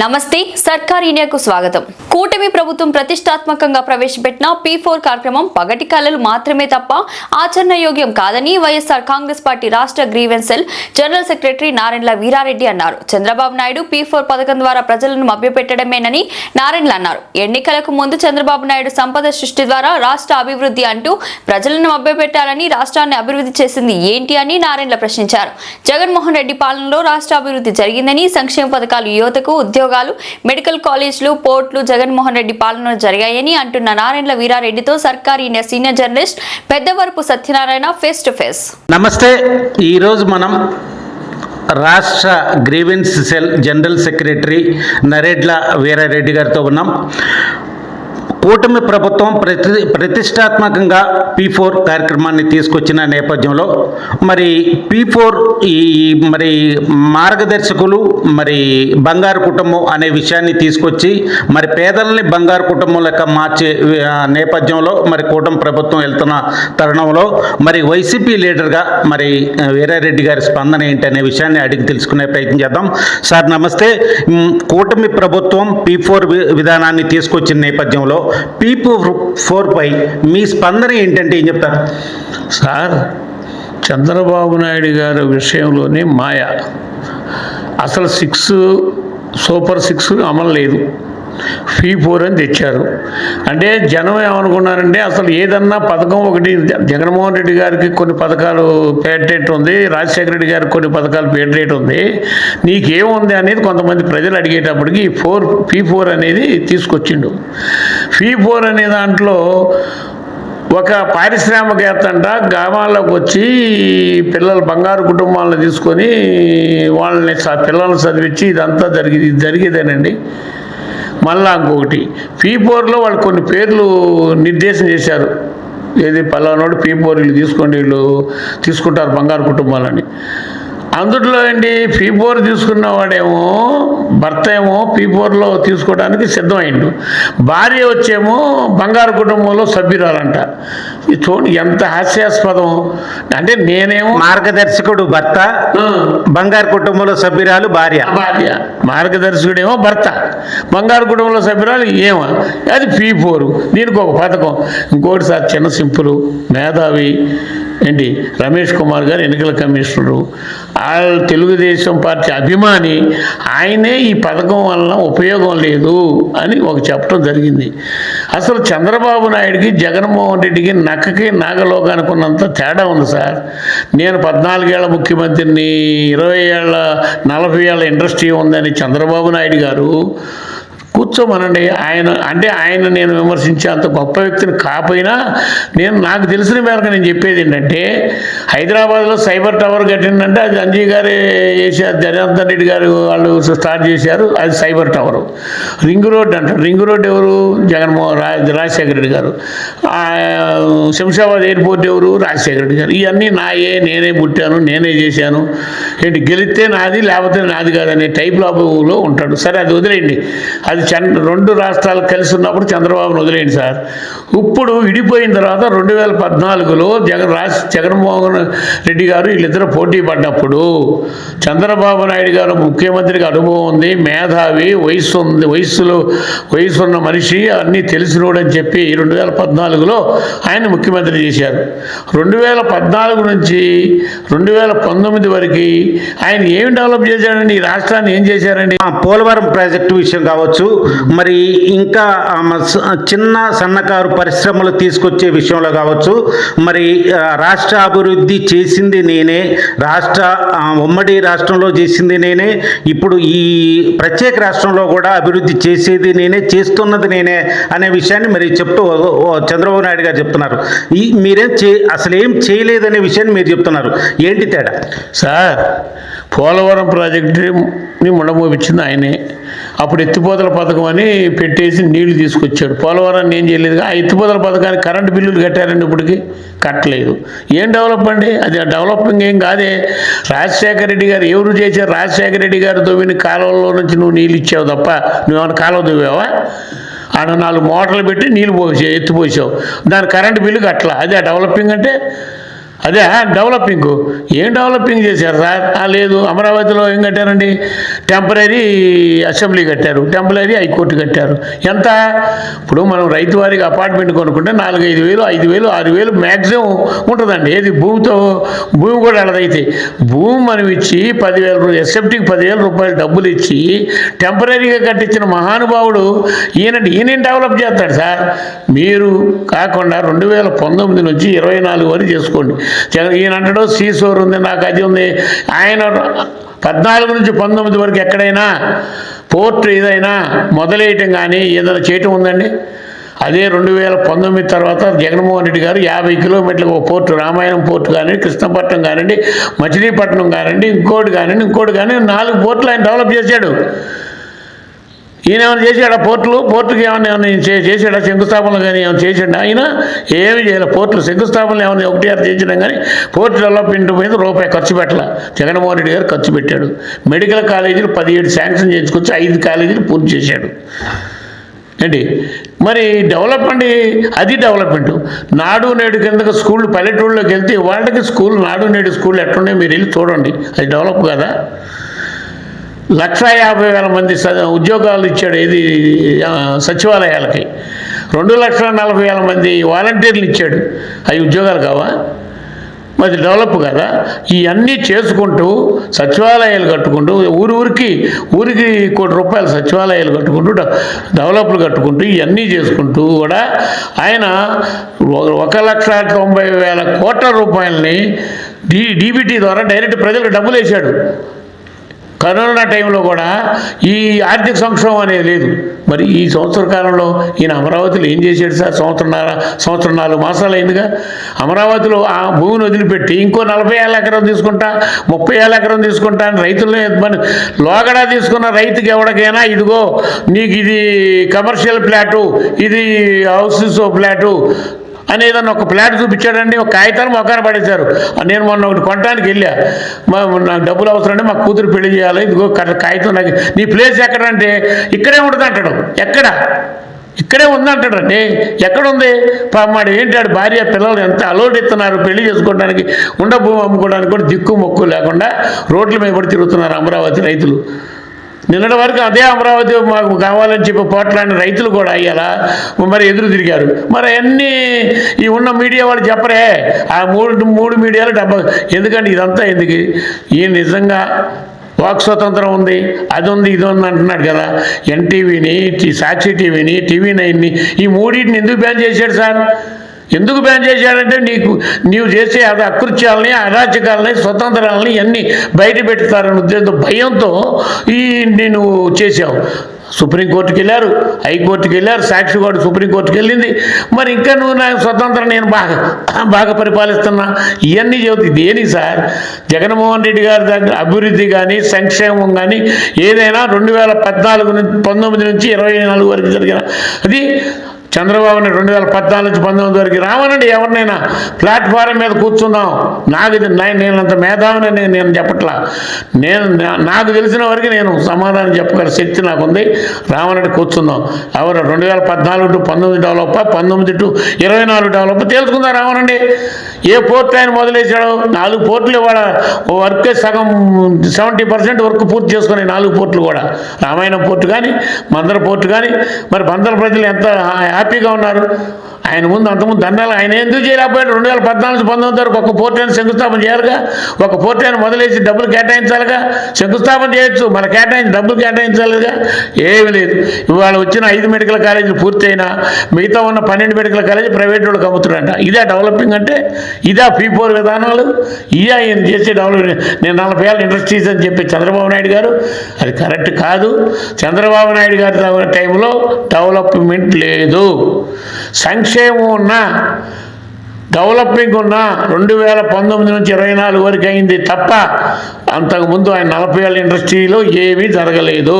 నమస్తే సర్కార్ ఇండియాకు స్వాగతం. కూటమి ప్రభుత్వం ప్రతిష్టాత్మకంగా ప్రవేశపెట్టిన పీ ఫోర్ కార్యక్రమం పగటి కళలు మాత్రమే తప్ప ఆచరణ యోగ్యం కాదని వైఎస్ఆర్ కాంగ్రెస్ పార్టీ రాష్ట్ర grievance cell general secretary Narayanala Veerareddy అన్నారు. చంద్రబాబు నాయుడు పీ ఫోర్ పథకం ద్వారా ప్రజలను మభ్యపెట్టడమేనని నారాయణల అన్నారు. ఎన్నికలకు ముందు చంద్రబాబు నాయుడు సంపద సృష్టి ద్వారా రాష్ట్ర అభివృద్ధి అంటూ ప్రజలను మభ్యపెట్టాలని రాష్ట్రాన్ని అభివృద్ధి చేసింది ఏంటి అని నారాయణల ప్రశ్నించారు. జగన్మోహన్ రెడ్డి పాలనలో రాష్ట్ర అభివృద్ధి జరిగిందని సంక్షేమ పథకాలు యువతకు ఉద్యోగాలు మెడికల్ కాలేజీలు పోర్టులు జగన్మోహన్ రెడ్డి పాలనలో జరిగాయని అంటున్న నారాయణల వీరారెడ్డితో సర్కారీ senior journalist Peddavarapu Satyanarayana face to face. నమస్తే ఈరోజు మనం రాష్ట్ర grievance cell general secretary Naredla Veerareddy గారితో ఉన్నాం. కూటమి ప్రభుత్వం ప్రతి ప్రతిష్టాత్మకంగా పీ ఫోర్ కార్యక్రమాన్ని తీసుకొచ్చిన నేపథ్యంలో మరి పీ ఫోర్ ఈ మరి మార్గదర్శకులు మరి బంగారు కుటుంబం అనే విషయాన్ని తీసుకొచ్చి మరి పేదల్ని బంగారు కుటుంబం లెక్క మార్చే నేపథ్యంలో మరి కూటమి ప్రభుత్వం వెళ్తున్న తరుణంలో మరి వైసీపీ లీడర్గా మరి వీరారెడ్డి గారి స్పందన ఏంటి అనే విషయాన్ని అడిగి తెలుసుకునే ప్రయత్నం చేద్దాం. సార్ నమస్తే. కూటమి ప్రభుత్వం పీ ఫోర్ విధానాన్ని తీసుకొచ్చిన నేపథ్యంలో పీ ఫోర్ పై మీ స్పందన ఏంటంటే ఏం చెప్తారు? సార్ చంద్రబాబు నాయుడు గారి విషయంలోనే మాయ. అసలు సిక్స్ సూపర్ సిక్స్ అమలు లేదు. ఫీ ఫోర్ అని తెచ్చారు. అంటే జనం ఏమనుకున్నారంటే అసలు ఏదన్నా పథకం ఒకటి జగన్మోహన్ రెడ్డి గారికి కొన్ని పథకాలు పేటరేట్ ఉంది రాజశేఖర రెడ్డి గారికి కొన్ని పథకాలు పేటరేట్ ఉంది. నీకేముంది అనేది కొంతమంది ప్రజలు అడిగేటప్పటికి ఫోర్ ఫీ ఫోర్ అనేది తీసుకొచ్చిండు. ఫీ ఫోర్ అనే దాంట్లో ఒక పారిశ్రామికవేత్త అంట గ్రామాల్లోకి వచ్చి పిల్లలు బంగారు కుటుంబాలను తీసుకొని వాళ్ళని పిల్లల్ని చదివించి ఇదంతా జరిగేది ఇది జరిగేదేనండి. మళ్ళా ఇంకొకటి పీ ఫోర్లో వాళ్ళు కొన్ని పేర్లు నిర్దేశం చేశారు. ఏది పలానోడు పీ ఫోర్ వీళ్ళు తీసుకోండి వీళ్ళు తీసుకుంటారు బంగారు కుటుంబాలని. అందుట్లో ఏంటి? పీ ఫోర్ తీసుకున్న వాడేమో భర్త ఏమో పీ ఫోర్లో తీసుకోవడానికి సిద్ధమైండు. భార్య వచ్చేమో బంగారు కుటుంబంలో సభ్యురాలంట. చూడండి ఎంత హాస్యాస్పదం. అంటే నేనేమో మార్గదర్శకుడు భర్త బంగారు కుటుంబంలో సభ్యురాలు భార్య. భార్య. మార్గదర్శకుడేమో భర్త. బంగారు కుటుంబంలో సభ్యురాలు ఏమో అది పీ ఫోరు దీనికి ఒక పథకం. ఇంకోటి సార్ చిన్న సింపుల్ మేధావి. ఏంటి? రమేష్ కుమార్ గారు ఎన్నికల కమిషనరు. వాళ్ళ తెలుగుదేశం పార్టీ అభిమాని ఆయనే ఈ పథకం వలన ఉపయోగం లేదు అని ఒక చెప్పడం జరిగింది. అసలు చంద్రబాబు నాయుడికి జగన్మోహన్ రెడ్డికి నక్కకి నాగలోకానికి ఉన్నంత తేడా ఉంది సార్. నేను పద్నాలుగేళ్ళ ముఖ్యమంత్రిని ఇరవై ఏళ్ళ నలభై ఏళ్ళ ఇండస్ట్రీ ఉందని చంద్రబాబు నాయుడు గారు కూర్చోమనండి. ఆయన అంటే ఆయన నేను విమర్శించే అంత గొప్ప వ్యక్తిని కాకపోయినా నేను నాకు తెలిసిన మేరకు నేను చెప్పేది ఏంటంటే హైదరాబాద్లో సైబర్ టవర్ కట్టిందంటే అది అంజీ గారే చేశారు జనార్దన్ రెడ్డి గారు వాళ్ళు స్టార్ట్ చేశారు అది సైబర్ టవర్. రింగ్ రోడ్ అంటారు రింగ్ రోడ్ ఎవరు? జగన్మోహన్ రా రాజశేఖర రెడ్డి గారు. శంషాబాద్ ఎయిర్పోర్ట్ ఎవరు? రాజశేఖర రెడ్డి గారు. ఇవన్నీ నాయే నేనే పుట్టాను నేనే చేశాను. ఏంటి గెలిస్తే నాది లేకపోతే నాది కాదనే టైప్లో ఉంటాడు. సరే అది వదిలేయండి. అది రెండు రాష్ట్రాలు కలిసి ఉన్నప్పుడు చంద్రబాబును వదిలేయండి సార్. ఇప్పుడు విడిపోయిన తర్వాత రెండు వేల పద్నాలుగులో జగన్ రాజ్ జగన్మోహన్ రెడ్డి గారు వీళ్ళిద్దరు పోటీ పడినప్పుడు చంద్రబాబు నాయుడు గారు ముఖ్యమంత్రికి అనుభవం ఉంది మేధావి వయసు ఉంది వయసులో వయసు ఉన్న మనిషి అన్నీ తెలిసినోడని చెప్పి రెండు వేల పద్నాలుగులో ఆయన ముఖ్యమంత్రి చేశారు. రెండు వేల పద్నాలుగు నుంచి రెండు వేల పంతొమ్మిది వరకు ఆయన ఏం డెవలప్ చేశాడండి? ఈ రాష్ట్రాన్ని ఏం చేశారండి? పోలవరం ప్రాజెక్టు విషయం కావచ్చు మరి ఇంకా చిన్న సన్నకారు పరిశ్రమలు తీసుకొచ్చే విషయంలో కావచ్చు మరి రాష్ట్ర అభివృద్ధి చేసింది నేనే రాష్ట్ర ఉమ్మడి రాష్ట్రంలో చేసింది నేనే ఇప్పుడు ఈ ప్రత్యేక రాష్ట్రంలో కూడా అభివృద్ధి చేసేది నేనే చేస్తున్నది నేనే అనే విషయాన్ని మరి చెప్తూ ఓ- చంద్రబాబు నాయుడు గారు చెప్తున్నారు. ఈ మీరేం చే అసలు ఏం చేయలేదనే విషయాన్ని మీరు చెప్తున్నారు. ఏంటి తేడా? సార్ పోలవరం ప్రాజెక్టుని ముండమోపించింది ఆయనే. అప్పుడు ఎత్తిపోతల పథకం అని పెట్టేసి నీళ్ళు తీసుకొచ్చాడు. పోలవరాన్ని ఏం చేయలేదు ఆ ఎత్తిపోతల పథకానికి కరెంటు బిల్లులు కట్టారండి ఇప్పటికి. కట్టలేదు. ఏం డెవలప్ అండి? అది డెవలపింగ్ ఏం కాదే. రాజశేఖర రెడ్డి గారు ఎవరు చేశారు? రాజశేఖర రెడ్డి గారు తవ్విన కాలువలో నుంచి నువ్వు నీళ్ళు ఇచ్చావు తప్ప నువ్వేమైనా కాలువ తవ్వావా? ఆడ నాలుగు మోటార్లు పెట్టి నీళ్ళు పోసావు ఎత్తిపోసావు. దాని కరెంటు బిల్లు కట్టలా. అదే డెవలపింగ్ అంటే అదే డెవలపింగ్. ఏం డెవలపింగ్ చేశారు సార్ లేదు. అమరావతిలో ఏం కట్టారండి? టెంపరీ అసెంబ్లీ కట్టారు. టెంపరీ హైకోర్టు కట్టారు. ఎంత? ఇప్పుడు మనం రైతు వారికి అపార్ట్మెంట్ కొనుక్కుంటే నాలుగు ఐదు వేలు ఐదు వేలు ఆరు వేలు మ్యాక్సిమం ఉంటుందండి. ఏది? భూమితో భూమి కూడా అలాదైతే. భూమి మనం ఇచ్చి పదివేల ఎస్ఎఫ్టీకి పదివేల రూపాయలు డబ్బులు ఇచ్చి టెంపరీగా కట్టించిన మహానుభావుడు ఈయన ఈయన డెవలప్ చేస్తాడు సార్? మీరు కాకుండా రెండు వేల పంతొమ్మిది నుంచి ఇరవై నాలుగు వరకు చేసుకోండి. ఈయన అంటాడు సీసోర్ ఉంది నాకు అది ఉంది. ఆయన పద్నాలుగు నుంచి పంతొమ్మిది వరకు ఎక్కడైనా పోర్ట్ ఏదైనా మొదలేయటం కానీ ఏదైనా చేయటం ఉందండి? అదే రెండు వేల పంతొమ్మిది తర్వాత జగన్మోహన్ రెడ్డి గారు యాభై కిలోమీటర్లకు ఒక పోర్టు రామాయణం పోర్టు కానివ్వండి కృష్ణపట్నం కానివ్వండి మచిలీపట్నం కానివ్వండి ఇంకోటి కానివ్వండి ఇంకోటి కానీ నాలుగు పోర్టులు ఆయన డెవలప్ చేశాడు. ఈయన ఏమైనా చేశాడా పోర్టులు? పోర్టుకి ఏమైనా ఏమైనా చేశాడా శంకుస్థాపనలు కానీ ఏమైనా చేశాడా? ఆయన ఏమి చేయలే. పోర్టులు శంకుస్థాపనలు ఏమైనా ఒకటి ఆరు చేసినా కానీ పోర్టు డెవలప్మెంట్ మీద రూపాయి ఖర్చు పెట్టాల. జగన్మోహన్ రెడ్డి గారు ఖర్చు పెట్టాడు. మెడికల్ కాలేజీలు పదిహేడు శాంక్షన్ చేసుకొచ్చి ఐదు కాలేజీలు పూర్తి చేశాడు. ఏంటి? మరి డెవలప్మెంట్ అది డెవలప్మెంట్. నాడు నేడు కిందకు స్కూల్ పల్లెటూళ్ళలోకి వెళ్తే వాళ్ళకి స్కూల్ నాడు నేడు స్కూల్ ఎట్లున్నాయి మీరు వెళ్ళి చూడండి. అది డెవలప్ కదా? లక్ష యాభై వేల మంది ఉద్యోగాలు ఇచ్చాడు ఇది సచివాలయాలకి. రెండు లక్షల నలభై వేల మంది వాలంటీర్లు ఇచ్చాడు. అవి ఉద్యోగాలు కావా? మరి డెవలప్ కదా? ఇవన్నీ చేసుకుంటూ సచివాలయాలు కట్టుకుంటూ ఊరు ఊరికి ఊరికి కోటి రూపాయలు సచివాలయాలు కట్టుకుంటూ డెవలప్లు కట్టుకుంటూ ఇవన్నీ చేసుకుంటూ కూడా ఆయన ఒక- లక్ష తొంభై వేల కోట్ల రూపాయలని డి డీబీటీ ద్వారా డైరెక్ట్ ప్రజలకు డబ్బులు వేశాడు కరోనా టైంలో కూడా ఈ ఆర్థిక సంక్షోభం అనేది లేదు. మరి ఈ సంవత్సర కాలంలో ఈయన అమరావతిలో ఏం చేశాడు సార్? సంవత్సరన్నర సంవత్సరం నాలుగు మాసాలు అయిందిగా. అమరావతిలో ఆ భూమిని వదిలిపెట్టి ఇంకో నలభై ఏళ్ళ ఎకరం తీసుకుంటా ముప్పై ఏళ్ళ ఎకరం తీసుకుంటా అని రైతులనే మన లోగడా తీసుకున్న రైతుకి ఎవరికైనా ఇదిగో నీకు ఇది కమర్షియల్ ప్లాటు ఇది హౌసెస్ ప్లాటు అని ఏదన్నా ఒక ప్లాట్ చూపించాడండి ఒక కాగితాన్ని మొక్కన పడేశారు. నేను మొన్న ఒకటి కొనడానికి వెళ్ళా. నాకు డబ్బులు అవసరం అండి మా కూతురు పెళ్ళి చేయాలి ఇదిగో కాగితం నాకు నీ ప్లేస్ ఎక్కడంటే ఇక్కడే ఉంటుంది అంటాడు. ఎక్కడ? ఇక్కడే ఉందంటాడండి ఎక్కడుంది? పామాడు ఏంటాడు భార్య పిల్లలు ఎంత అలోడ్ ఇస్తున్నారు పెళ్ళి చేసుకోవడానికి ఉండ భూమి అమ్ముకోవడానికి కూడా దిక్కు మొక్కు లేకుండా రోడ్ల మీద పడి తిరుగుతున్నారు అమరావతి రైతులు. నిన్నటి వరకు అదే అమరావతి మాకు కావాలని చెప్పి పోట్లాడిన రైతులు కూడా అయ్యాలా? మరి ఎదురు తిరిగారు. మరి అన్నీ ఈ ఉన్న మీడియా వాళ్ళు చెప్పరే ఆ మూడు మూడు మీడియాలు డబ్బా ఎందుకంటే ఇదంతా ఎందుకు? ఈ నిజంగా వాక్ స్వతంత్రం ఉంది అది ఉంది ఇది ఉంది అంటున్నాడు కదా. ఎన్టీవీని సాక్షి టీవీని టీవీ నైన్ని ఈ మూడింటిని ఎందుకు బ్యాన్ చేశాడు సార్? ఎందుకు బ్యాన్ చేశాడంటే నీకు నీవు చేసే అది అకృత్యాలని అరాచకాలని స్వతంత్రాలని ఇవన్నీ బయట పెడతారని ఉద్దేశంతో భయంతో ఈ నేను చేశావు. సుప్రీంకోర్టుకి వెళ్ళారు హైకోర్టుకి వెళ్ళారు సాక్షి కూడా సుప్రీంకోర్టుకి వెళ్ళింది మరి ఇంకా నువ్వు నా స్వతంత్రం నేను బాగా బాగా పరిపాలిస్తున్నా. ఇవన్నీ చెబుతుంది దేని సార్? జగన్మోహన్ రెడ్డి గారి దగ్గర అభివృద్ధి కానీ సంక్షేమం కానీ ఏదైనా రెండు వేల పద్నాలుగు నుంచి పంతొమ్మిది నుంచి ఇరవై నాలుగు వరకు జరిగిన అది చంద్రబాబు నాయుడు రెండు వేల పద్నాలుగు నుంచి పంతొమ్మిది వరకు రావనండి ఎవరినైనా. ప్లాట్ఫారం మీద కూర్చుందాం. నాకు ఇది నేను అంత మేధావిని నేను నేను చెప్పట్లా. నేను నాకు తెలిసిన వరకు నేను సమాధానం చెప్పగల శక్తి నాకు ఉంది రావనండి కూర్చుందాం. ఎవరు రెండు వేల పద్నాలుగు టు పంతొమ్మిది డెవలప్ పంతొమ్మిది టు ఇరవై నాలుగు డెవలప్ తేల్చుకుందాం రావనండి? ఏ పోర్ట్ ఆయన మొదలేశాడు నాలుగు పోర్టులు ఇవాళ వర్క్ సగం సెవెంటీ పర్సెంట్ వర్క్ పూర్తి చేసుకునే నాలుగు పోర్టులు కూడా. రామాయణం పోర్టు కానీ మందర పోర్టు కానీ. మరి బందర ప్రజలు ఎంత హ్యాపీగా ఉన్నారు. ఆయన ముందు అంతకుముందు దండాలు ఆయన ఎందుకు చేయలేకపోయాడు? రెండు వేల పద్నాలుగు పంతొమ్మిది వరకు ఒక పోర్టు శంకుస్థాపన చేయాలిగా? ఒక పోర్టు మొదలేసి డబ్బులు కేటాయించాలిగా? శంకుస్థాపన చేయొచ్చు మన కేటాయించి డబ్బులు కేటాయించాలిగా ఏమీ లేదు. ఇవాళ వచ్చిన ఐదు మెడికల్ కాలేజీలు పూర్తయినా మిగతా ఉన్న పన్నెండు మెడికల్ కాలేజీ ప్రైవేట్ వాళ్ళకి అమ్ముతున్నారంట. ఇదే డెవలపింగ్ అంటే ఇదే ఫీ ఫోర్ విధానాలు. ఇదే ఆయన చేసే డెవలపింగ్ నేను నలభై ఏళ్ళ ఇండస్ట్రీస్ అని చెప్పి చంద్రబాబు నాయుడు గారు అది కరెక్ట్ కాదు. చంద్రబాబు నాయుడు గారి టైంలో డెవలప్మెంట్ లేదు. సంక్షేమం ఉన్నా డెవలపింగ్ ఉన్న రెండు వేల పంతొమ్మిది నుంచి ఇరవై నాలుగు వరకు అయింది తప్ప అంతకుముందు ఆయన నలభై ఏళ్ళ ఇండస్ట్రీలో ఏమీ జరగలేదు.